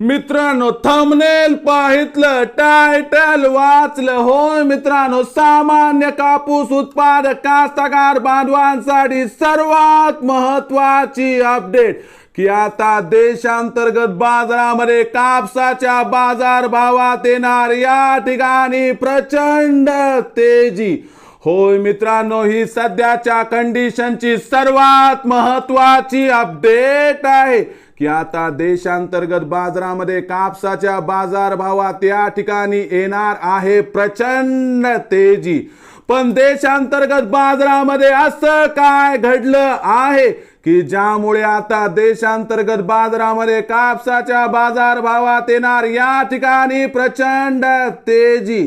मित्रांनो thumbnail पाहितलं title वाचलं. होय मित्रांनो सामान्य कापूस उत्पादक कास्तकार बांधवांसाठी सर्वात महत्वाची अपडेट की आता देशांतर्गत बाजारामध्ये कापसाच्या बाजार भावात येणार या ठिकाणी प्रचंड तेजी. होय मित्रांनो ही सध्याच्या कंडिशनची सर्वात महत्वाची अपडेट आहे की आता देशांतर्गत बाजारामध्ये कापसाच्या बाजार भावात या ठिकाणी येणार आहे प्रचंड तेजी. पण देशांतर्गत बाजारामध्ये असं काय घडलं आहे की ज्यामुळे आता देशांतर्गत बाजारामध्ये कापसाच्या बाजार भावात येणार या ठिकाणी प्रचंड तेजी?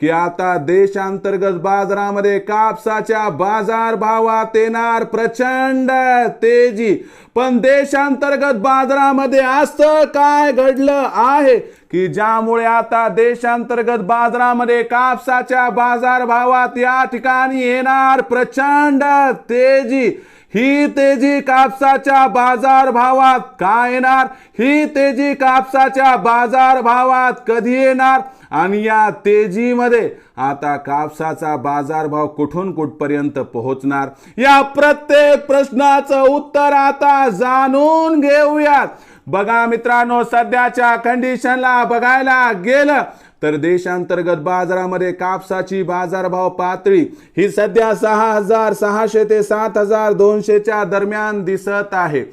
की आता देशांतर्गत बाजारामध्ये कापसाच्या बाजार भावात येणार प्रचंड तेजी. पण देशांतर्गत बाजारामध्ये असं काय घडलं आहे की ज्यामुळे आता देशांतर्गत बाजारामध्ये कापसाच्या बाजार भावात या ठिकाणी येणार प्रचंड तेजी? ही तेजी कापसाच्या बाजार भावात का येणार? ही तेजी कापसाच्या बाजार भावात कधी येणार? आणि या तेजीमध्ये आता कापसाचा बाजारभाव कुठून कुठपर्यंत पोहोचणार? या प्रत्येक प्रश्नाचं उत्तर आता जाणून घेऊयात. बघा मित्रांनो सध्याच्या कंडिशनला बघायला गेलं तर देशांतर्गत बाजारामध्ये कापसाची बाजारभाव पातळी ही सध्या सहा हजार सहाशे ते सात हजार दोनशेच्या दरम्यान दिसत आहे.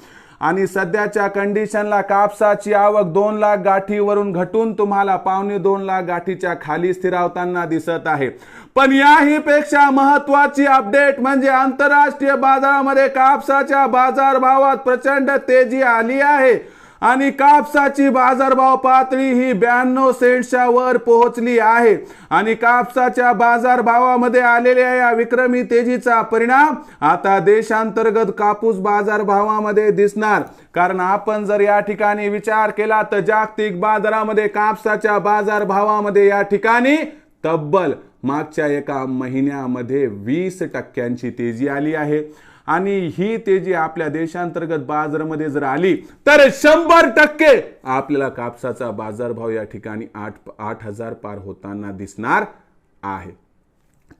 आणि सध्याच्या कंडिशनला कापसाची आवक दोन लाख गाठीवरून घटून तुम्हाला पावणे दोन लाख गाठीच्या खाली स्थिरावताना दिसत आहे. पण याही पेक्षा महत्वाची अपडेट म्हणजे आंतरराष्ट्रीय बाजारामध्ये कापसाच्या बाजारभावात प्रचंड तेजी आली आहे. आणि कापसाची बाजारभाव पातळी ही ब्याण्णव सेंटच्या वर पोहोचली आहे. आणि कापसाच्या बाजारभावामध्ये आलेल्या या विक्रमी तेजीचा परिणाम आता देशांतर्गत कापूस बाजारभावामध्ये दिसणार. कारण आपण जर या ठिकाणी विचार केला तर जागतिक बाजारामध्ये कापसाच्या बाजारभावामध्ये या ठिकाणी तब्बल मागच्या एका महिन्यामध्ये वीस टक्क्यांची तेजी आली आहे. आणि ही तेजी आपल्या देशांतर्गत बाजारामध्ये जर आली तर शंभर टक्के आपल्याला कापसाचा बाजारभाव या ठिकाणी आठ आठ हजार पार होताना दिसणार आहे.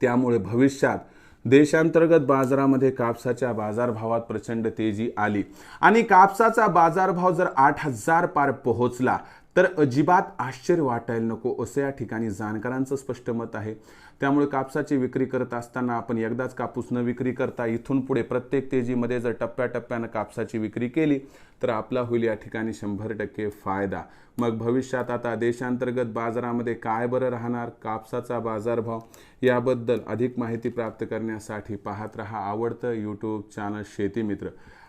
त्यामुळे भविष्यात देशांतर्गत बाजारामध्ये कापसाच्या बाजारभावात प्रचंड तेजी आली. आणि कापसाचा बाजारभाव जर आठ हजार पार पोहोचला तर अजिबात आश्चर्य वाटायला नको असं या ठिकाणी जाणकारांचं स्पष्ट मत आहे. त्यामुळे कापसाची विक्री करत असताना आपण एकदाच कापूस न विक्री करता इथून पुढे प्रत्येक तेजीमध्ये जर टप्प्याटप्प्यानं कापसाची विक्री केली तर आपला होईल या ठिकाणी शंभर टक्के फायदा. मग भविष्यात आता देशांतर्गत बाजारामध्ये काय बरं राहणार कापसाचा बाजारभाव याबद्दल अधिक माहिती प्राप्त करण्यासाठी पाहत रहा आवडतं यूट्यूब चॅनल शेतीमित्र